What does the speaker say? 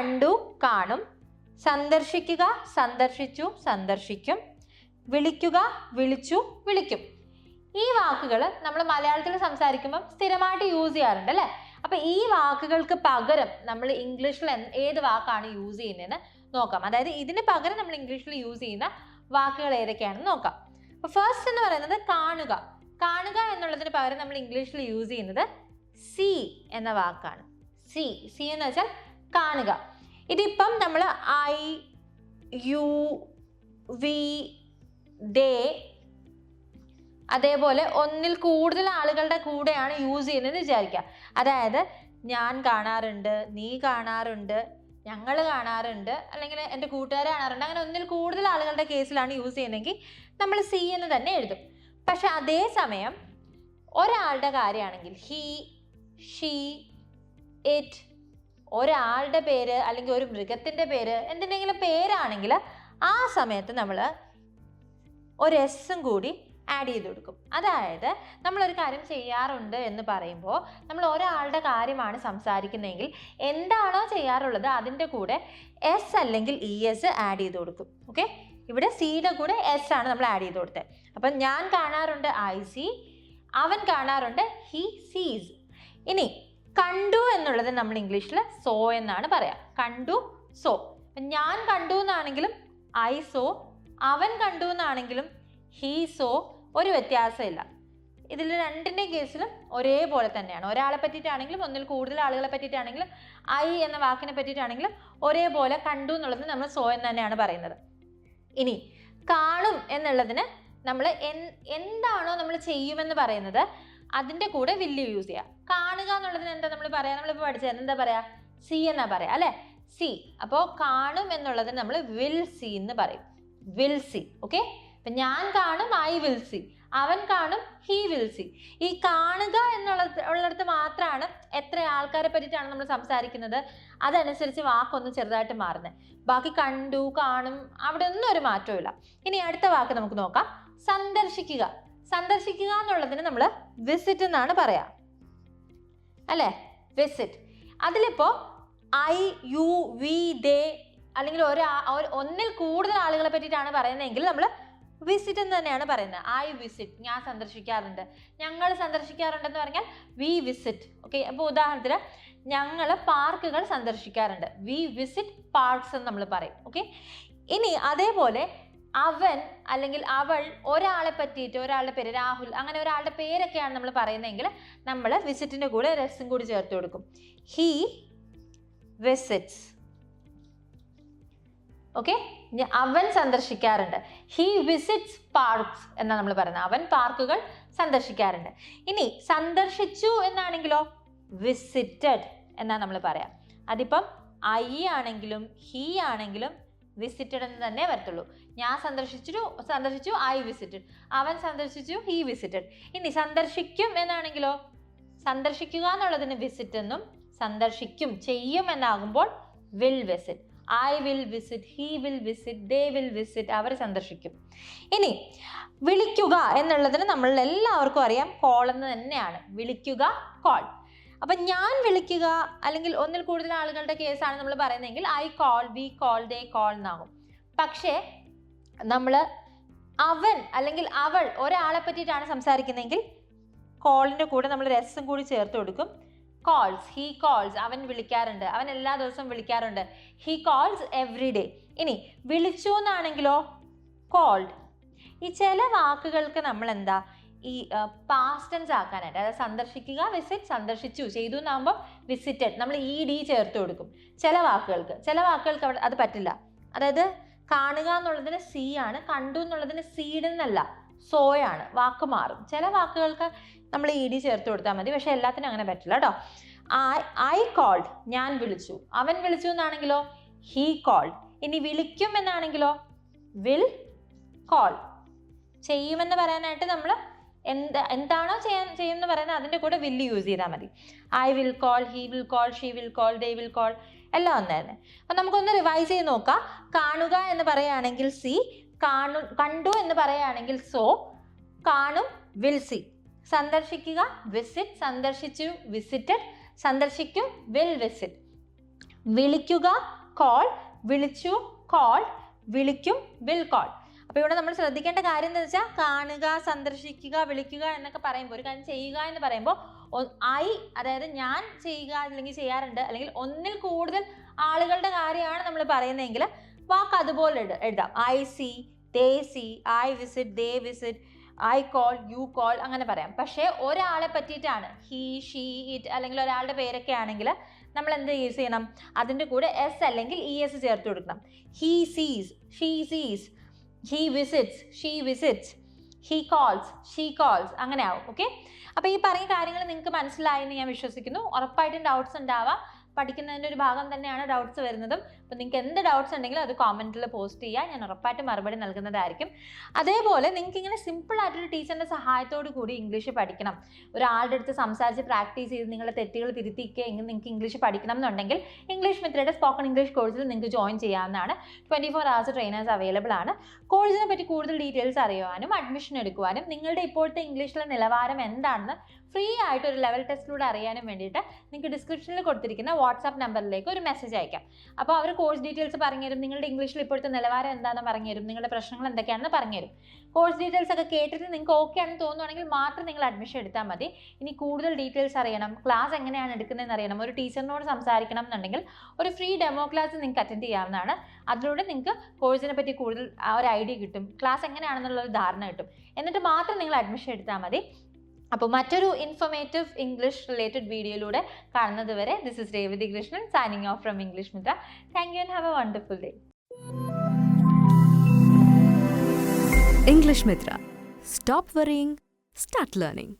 കണ്ടു കാണും. സന്ദർശിക്കുക സന്ദർശിച്ചു സന്ദർശിക്കും. വിളിക്കുക വിളിച്ചു വിളിക്കും. ഈ വാക്കുകൾ നമ്മൾ മലയാളത്തിൽ സംസാരിക്കുമ്പോൾ സ്ഥിരമായിട്ട് യൂസ് ചെയ്യാറുണ്ട് അല്ലേ? അപ്പൊ ഈ വാക്കുകൾക്ക് പകരം നമ്മൾ ഇംഗ്ലീഷിൽ ഏത് വാക്കാണ് യൂസ് ചെയ്യുന്നതെന്ന് നോക്കാം. അതായത് ഇതിന് പകരം നമ്മൾ ഇംഗ്ലീഷിൽ യൂസ് ചെയ്യുന്ന വാക്കുകൾ ഏതൊക്കെയാണെന്ന് നോക്കാം. അപ്പൊ ഫസ്റ്റ് എന്ന് പറയുന്നത് കാണുക. കാണുക എന്നുള്ളതിന് പകരം നമ്മൾ ഇംഗ്ലീഷിൽ യൂസ് ചെയ്യുന്നത് സി എന്ന വാക്കാണ്. സി സി എന്ന് വെച്ചാൽ കാണുക. ഇതിപ്പം നമ്മൾ ഐ യു വി ദേ അതേപോലെ ഒന്നിൽ കൂടുതൽ ആളുകളുടെ കൂടെയാണ് യൂസ് ചെയ്യുന്നത് വിചാരിക്കുക. അതായത് ഞാൻ കാണാറുണ്ട് നീ കാണാറുണ്ട് ഞങ്ങൾ കാണാറുണ്ട് അല്ലെങ്കിൽ എന്റെ കൂട്ടുകാർ കാണാറുണ്ട്. അങ്ങനെ ഒന്നിൽ കൂടുതൽ ആളുകളുടെ കേസിലാണ് യൂസ് ചെയ്യുന്നതെങ്കിൽ നമ്മൾ സി എന്ന് തന്നെ എഴുതും. പക്ഷെ അതേസമയം ഒരാളുടെ കാര്യമാണെങ്കിൽ ഹീ ഷീ ഇറ്റ് ഒരാളുടെ പേര് അല്ലെങ്കിൽ ഒരു മൃഗത്തിന്റെ പേര് എന്തിന്റെങ്കിലും പേരാണെങ്കിൽ ആ സമയത്ത് നമ്മൾ ഒരു എസ്സും കൂടി ആഡ് ചെയ്ത് കൊടുക്കും. അതായത് നമ്മളൊരു കാര്യം ചെയ്യാറുണ്ട് എന്ന് പറയുമ്പോൾ നമ്മൾ ഒരാളുടെ കാര്യമാണ് സംസാരിക്കുന്നതെങ്കിൽ എന്താണോ ചെയ്യാറുള്ളത് അതിന്റെ കൂടെ എസ് അല്ലെങ്കിൽ ഇ എസ് ആഡ് ചെയ്ത് കൊടുക്കും. ഓക്കെ ഇവിടെ സിയുടെ കൂടെ എസ് ആണ് നമ്മൾ ആഡ് ചെയ്ത് കൊടുത്തത്. അപ്പം ഞാൻ കാണാറുണ്ട് ഐ സി അവൻ കാണാറുണ്ട് ഹി സീസ് ഇനി കണ്ടു എന്നുള്ളത് നമ്മൾ ഇംഗ്ലീഷിൽ സോ എന്നാണ് പറയാ. കണ്ടു സോ ഞാൻ കണ്ടു എന്നാണെങ്കിലും ഐ സോ അവൻ കണ്ടു എന്നാണെങ്കിലും ഹീ സോ ഒരു വ്യത്യാസമില്ല. ഇതിൽ രണ്ടിന്റെ കേസിലും ഒരേപോലെ തന്നെയാണ്. ഒരാളെ പറ്റിയിട്ടാണെങ്കിലും ഒന്നിൽ കൂടുതൽ ആളുകളെ പറ്റിയിട്ടാണെങ്കിലും ഐ എന്ന വാക്കിനെ പറ്റിയിട്ടാണെങ്കിലും ഒരേപോലെ കണ്ടു എന്നുള്ളത് നമ്മൾ സോ എന്ന് തന്നെയാണ് പറയുന്നത്. ഇനി കാണും എന്നുള്ളതിന് നമ്മൾ എന്താണോ നമ്മൾ ചെയ്യുമെന്ന് പറയുന്നത് അതിന്റെ കൂടെ വില്ല് യൂസ് ചെയ്യുക കാണുക എന്നുള്ളതിന് എന്താ നമ്മൾ പറയാ? നമ്മളിപ്പോൾ പഠിച്ചത് എന്താ പറയാ? സി എന്നാ പറയാ അല്ലേ? സി അപ്പോൾ കാണും എന്നുള്ളതിന് നമ്മൾ വിൽ സി എന്ന് പറയും. വിൽ സി ഓക്കെ ഇപ്പം ഞാൻ കാണും ഐ വിൽ സി അവൻ കാണും ഹീ വിൽ സി ഈ കാണുക എന്നുള്ള ഉള്ളിടത്ത് മാത്രമാണ് എത്ര ആൾക്കാരെ പറ്റിയിട്ടാണ് നമ്മൾ സംസാരിക്കുന്നത്. അതനുസരിച്ച് വാക്കൊന്ന് ചെറുതായിട്ട് മാറുന്നത് ബാക്കി കണ്ടു കാണും അവിടെ ഒന്നും ഒരു മാറ്റവും ഇനി അടുത്ത വാക്ക് നമുക്ക് നോക്കാം. സന്ദർശിക്കുക. സന്ദർശിക്കുക എന്നുള്ളതിന് നമ്മൾ വിസിറ്റ് എന്നാണ് പറയാ. അല്ലേ? വിസിറ്റ് അതിലിപ്പോ ഐ യു വി ദേ അല്ലെങ്കിൽ ഒരു ഒന്നിൽ കൂടുതൽ ആളുകളെ പറ്റിയിട്ടാണ് പറയുന്നതെങ്കിൽ നമ്മൾ വിസിറ്റ് എന്ന് തന്നെയാണ് പറയുന്നത്. ഐ വിസിറ്റ് ഞാൻ സന്ദർശിക്കാറുണ്ട്. ഞങ്ങൾ സന്ദർശിക്കാറുണ്ടെന്ന് പറഞ്ഞാൽ വി വിസിറ്റ് ഓക്കെ അപ്പോൾ ഉദാഹരണത്തിന് ഞങ്ങൾ പാർക്കുകൾ സന്ദർശിക്കാറുണ്ട്. വി വിസിറ്റ് പാർക്സ് എന്ന് നമ്മൾ പറയും. ഓക്കെ ഇനി അതേപോലെ അവൻ അല്ലെങ്കിൽ അവൾ ഒരാളെ പറ്റിയിട്ട് ഒരാളുടെ പേര് രാഹുൽ അങ്ങനെ ഒരാളുടെ പേരൊക്കെയാണ് നമ്മൾ പറയുന്നതെങ്കിൽ നമ്മൾ വിസിറ്റിന്റെ കൂടെ രസം കൂടി ചേർത്ത് കൊടുക്കും. ഹീ വിസിറ്റ്സ് ഓക്കെ അവൻ സന്ദർശിക്കാറുണ്ട്. ഹീ വിസിറ്റ്സ് പാർക്സ് എന്നാണ് നമ്മൾ പറയുന്നത്. അവൻ പാർക്കുകൾ സന്ദർശിക്കാറുണ്ട്. ഇനി സന്ദർശിച്ചു എന്നാണെങ്കിലോ? വിസിറ്റഡ് എന്നാണ് നമ്മൾ പറയാം. അതിപ്പം ഐ ആണെങ്കിലും ഹീ ആണെങ്കിലും വിസിറ്റഡ് എന്ന് തന്നെ വരത്തുള്ളൂ. ഞാൻ സന്ദർശിച്ചു സന്ദർശിച്ചു ഐ വിസിറ്റഡ് അവൻ സന്ദർശിച്ചു ഹി വിസിറ്റഡ് ഇനി സന്ദർശിക്കും എന്നാണെങ്കിലോ? സന്ദർശിക്കുക എന്നുള്ളതിന് വിസിറ്റ് എന്നും സന്ദർശിക്കും ചെയ്യും എന്നാകുമ്പോൾ will visit I will visit he will visit they will visit അവർ സന്ദർശിക്കും. ഇനി വിളിക്കുക എന്നുള്ളതിന് നമ്മൾ എല്ലാവർക്കും അറിയാം കോൾ എന്ന് തന്നെയാണ്. വിളിക്കുക കോൾ അപ്പം ഞാൻ വിളിക്കുക അല്ലെങ്കിൽ ഒന്നിൽ കൂടുതൽ ആളുകളുടെ കേസാണ് നമ്മൾ പറയുന്നതെങ്കിൽ I call we call they call എന്നാകും. പക്ഷേ നമ്മൾ അവൻ അല്ലെങ്കിൽ അവൾ ഒരാളെ പറ്റിയിട്ടാണ് സംസാരിക്കുന്നതെങ്കിൽ കോളിന്റെ കൂടെ നമ്മൾ രസം കൂടി ചേർത്ത് കൊടുക്കും. കോൾസ് ഹി കോൾസ് അവൻ വിളിക്കാറുണ്ട്. അവൻ എല്ലാ ദിവസവും വിളിക്കാറുണ്ട്. ഹി കോൾസ് എവ്രി ഡേ ഇനി വിളിച്ചു എന്നാണെങ്കിലോ? കോൾഡ് ഈ ചില വാക്കുകൾക്ക് നമ്മൾ എന്താ ഈ പാസ്റ്റ് ടെൻസ് ആക്കാനായിട്ട് അതായത് സന്ദർശിക്കുക വിസിറ്റ് സന്ദർശിച്ചു ചെയ്തു എന്നാകുമ്പോൾ വിസിറ്റഡ് നമ്മൾ ഇ ഡി ചേർത്ത് കൊടുക്കും. ചില വാക്കുകൾക്ക് ചില വാക്കുകൾക്ക് അവിടെ അത് പറ്റില്ല. അതായത് കാണുക എന്നുള്ളതിന് സി ആണ് കണ്ടു എന്നുള്ളതിന് സീഡ് എന്നല്ല സോയാണ് വാക്ക് മാറും. ചില വാക്കുകൾക്ക് നമ്മൾ ഇ ഡി ചേർത്ത് കൊടുത്താൽ മതി പക്ഷേ എല്ലാത്തിനും അങ്ങനെ പറ്റില്ല കേട്ടോ ഐ ഐ കോൾഡ് ഞാൻ വിളിച്ചു. അവൻ വിളിച്ചു എന്നാണെങ്കിലോ? ഹീ കോൾഡ് ഇനി വിളിക്കും എന്നാണെങ്കിലോ? വിൽ കോൾ ചെയ്യുമെന്ന് പറയാനായിട്ട് നമ്മൾ എന്ത് എന്താണോ ചെയ്യാൻ എന്ന് പറയുന്നത് അതിന്റെ കൂടെ വില്ല് യൂസ് ചെയ്താൽ മതി. I will call he will call she will call they will call എല്ലാം ഒന്നായിരുന്നു അപ്പം നമുക്കൊന്ന് റിവൈസ് ചെയ്ത് നോക്കാം. കാണുക എന്ന് പറയുകയാണെങ്കിൽ സി കാണു കണ്ടു എന്ന് പറയുകയാണെങ്കിൽ സോ കാണും വിൽ സി സന്ദർശിക്കുക വിസിറ്റ് സന്ദർശിച്ചു വിസിറ്റഡ് സന്ദർശിക്കും വിൽ വിസിറ്റ് വിളിക്കുക കോൾ വിളിച്ചു കോൾ വിളിക്കും വിൽ കോൾ അപ്പോൾ ഇവിടെ നമ്മൾ ശ്രദ്ധിക്കേണ്ട കാര്യം എന്താ വെച്ചാൽ കാണുക സന്ദർശിക്കുക വിളിക്കുക എന്നൊക്കെ പറയുമ്പോൾ ഒരു കാര്യം ചെയ്യുക എന്ന് പറയുമ്പോൾ ഐ അതായത് ഞാൻ ചെയ്യുക അല്ലെങ്കിൽ ചെയ്യാറുണ്ട് അല്ലെങ്കിൽ ഒന്നിൽ കൂടുതൽ ആളുകളുടെ കാര്യമാണ് നമ്മൾ പറയുന്നതെങ്കിൽ വാക്ക് അതുപോലെ എഴു- എഴുതാം. I see they see I visit they visit I call you call അങ്ങനെ പറയാം. പക്ഷേ ഒരാളെ പറ്റിയിട്ടാണ്. ഹീ ഷീ ഇറ്റ് അല്ലെങ്കിൽ ഒരാളുടെ പേരൊക്കെ ആണെങ്കിൽ നമ്മൾ എന്ത് യൂസ് ചെയ്യണം? അതിന്റെ കൂടെ എസ് അല്ലെങ്കിൽ ഇ എസ് ചേർത്ത് കൊടുക്കണം. He sees she sees he visits she visits he calls she calls അങ്ങനെ ആവും ഓക്കെ അപ്പോൾ ഈ പറഞ്ഞ കാര്യങ്ങൾ നിങ്ങൾക്ക് മനസ്സിലായെന്ന് ഞാൻ വിശ്വസിക്കുന്നു. ഉറപ്പായിട്ടും ഡൗട്ട്സ് ഉണ്ടാവാം. പഠിക്കുന്നതിന്റെ ഒരു ഭാഗം തന്നെയാണ് ഡൗട്ട്സ് വരുന്നതും. അപ്പോൾ നിങ്ങൾക്ക് എന്ത് ഡൗട്ട്സ് ഉണ്ടെങ്കിലും അത് കോമന്റിൽ പോസ്റ്റ് ചെയ്യുക. ഞാൻ ഉറപ്പായിട്ടും മറുപടി നൽകുന്നതായിരിക്കും. അതേപോലെ നിങ്ങൾക്ക് ഇങ്ങനെ സിമ്പിൾ ആയിട്ടൊരു ടീച്ചറിന്റെ സഹായത്തോടു കൂടി ഇംഗ്ലീഷ് പഠിക്കണം. ഒരാളുടെ അടുത്ത് സംസാരിച്ച് പ്രാക്ടീസ് ചെയ്ത് നിങ്ങളുടെ തെറ്റുകൾ തിരുത്തിക്കുക എങ്കിൽ നിങ്ങൾക്ക് ഇംഗ്ലീഷ് പഠിക്കണം എന്നുണ്ടെങ്കിൽ ഇംഗ്ലീഷ് മിത്രയുടെ സ്പോക്കൺ ഇംഗ്ലീഷ് കോഴ്സിൽ നിങ്ങൾക്ക് ജോയിൻ ചെയ്യാവുന്നതാണ്. Twenty four hours trainers available ആണ് കോഴ്സിനെ പറ്റി കൂടുതൽ ഡീറ്റെയിൽസ് അറിയുവാനും അഡ്മിഷൻ എടുക്കുവാനും നിങ്ങളുടെ ഇപ്പോഴത്തെ ഇംഗ്ലീഷിലെ നിലവാരം എന്താണെന്ന് ഫ്രീ ആയിട്ട് ഒരു ലെവൽ ടെസ്റ്റിലൂടെ അറിയാനും വേണ്ടിയിട്ട് നിങ്ങൾക്ക് ഡിസ്ക്രിപ്ഷനിൽ കൊടുത്തിരിക്കുന്ന വാട്സാപ്പ് നമ്പറിലേക്ക് ഒരു മെസ്സേജ് അയക്കാം. അപ്പോൾ അവർ കോഴ്സ് ഡീറ്റെയിൽസ് പറഞ്ഞുതരും നിങ്ങളുടെ ഇംഗ്ലീഷിൽ ഇപ്പോഴത്തെ നിലവാരം എന്താണെന്ന് പറഞ്ഞുതരും നിങ്ങളുടെ പ്രശ്നങ്ങൾ എന്തൊക്കെയാണെന്ന് പറഞ്ഞുതരും. കോഴ്സ് ഡീറ്റെയിൽസ് ഒക്കെ കേട്ടിട്ട് നിങ്ങൾക്ക് ഓക്കെ ആണെന്ന് തോന്നുവാണെങ്കിൽ മാത്രം നിങ്ങൾ അഡ്മിഷൻ എടുത്താൽ മതി. ഇനി കൂടുതൽ ഡീറ്റെയിൽസ് അറിയണം ക്ലാസ് എങ്ങനെയാണ് എടുക്കുന്നതെന്ന് അറിയണം ഒരു ടീച്ചറിനോട് സംസാരിക്കണം എന്നുണ്ടെങ്കിൽ ഒരു ഫ്രീ ഡെമോ ക്ലാസ് നിങ്ങൾക്ക് അറ്റൻഡ് ചെയ്യാവുന്നതാണ്. അതിലൂടെ നിങ്ങൾക്ക് കോഴ്സിനെ പറ്റി കൂടുതൽ ആ ഒരു ഐഡിയ കിട്ടും ക്ലാസ് എങ്ങനെയാണെന്നുള്ള ഒരു ധാരണ കിട്ടും. എന്നിട്ട് മാത്രം നിങ്ങൾ അഡ്മിഷൻ എടുത്താൽ മതി. അപ്പോൾ മറ്റൊരു ഇൻഫർമേറ്റീവ് ഇംഗ്ലീഷ് റിലേറ്റഡ് വീഡിയോയിലൂടെ കാണുന്നത് വരെ this is Revathi Krishnan signing off from English Mitra thank you and have a wonderful day English Mitra. Stop worrying, start learning.